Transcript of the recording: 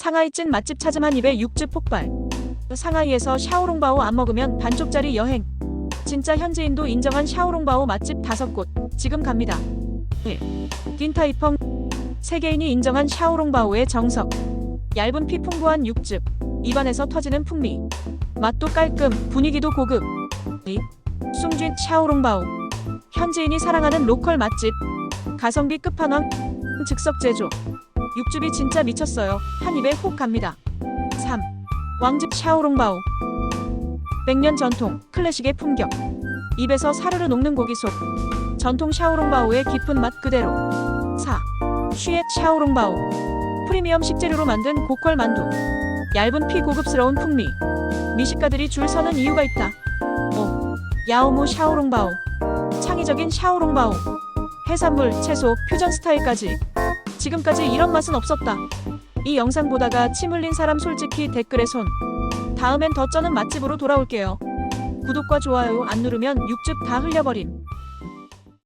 상하이 찐 맛집 찾음 한 입에 육즙 폭발. 상하이에서 샤오롱바오 안 먹으면 반쪽짜리 여행. 진짜 현지인도 인정한 샤오롱바오 맛집 다섯 곳 지금 갑니다. 1. 딘타이펑 세계인이 인정한 샤오롱바오의 정석. 얇은 피 풍부한 육즙. 입안에서 터지는 풍미. 맛도 깔끔, 분위기도 고급. 2. 숭쥔 샤오롱바오. 현지인이 사랑하는 로컬 맛집. 가성비 끝판왕. 즉석 제조. 육즙이 진짜 미쳤어요. 한 입에 훅 갑니다. 3. 왕집 샤오롱바오. 100년 전통, 클래식의 품격. 입에서 사르르 녹는 고기 속. 전통 샤오롱바오의 깊은 맛 그대로. 4. 쉬엣 샤오롱바오. 프리미엄 식재료로 만든 고퀄 만두. 얇은 피 고급스러운 풍미. 미식가들이 줄 서는 이유가 있다. 5. 야오무 샤오롱바오. 창의적인 샤오롱바오. 해산물, 채소, 퓨전 스타일까지. 지금까지 이런 맛은 없었다. 이 영상 보다가 침 흘린 사람 솔직히 댓글에 손. 다음엔 더 쩌는 맛집으로 돌아올게요. 구독과 좋아요 안 누르면 육즙 다 흘려버림.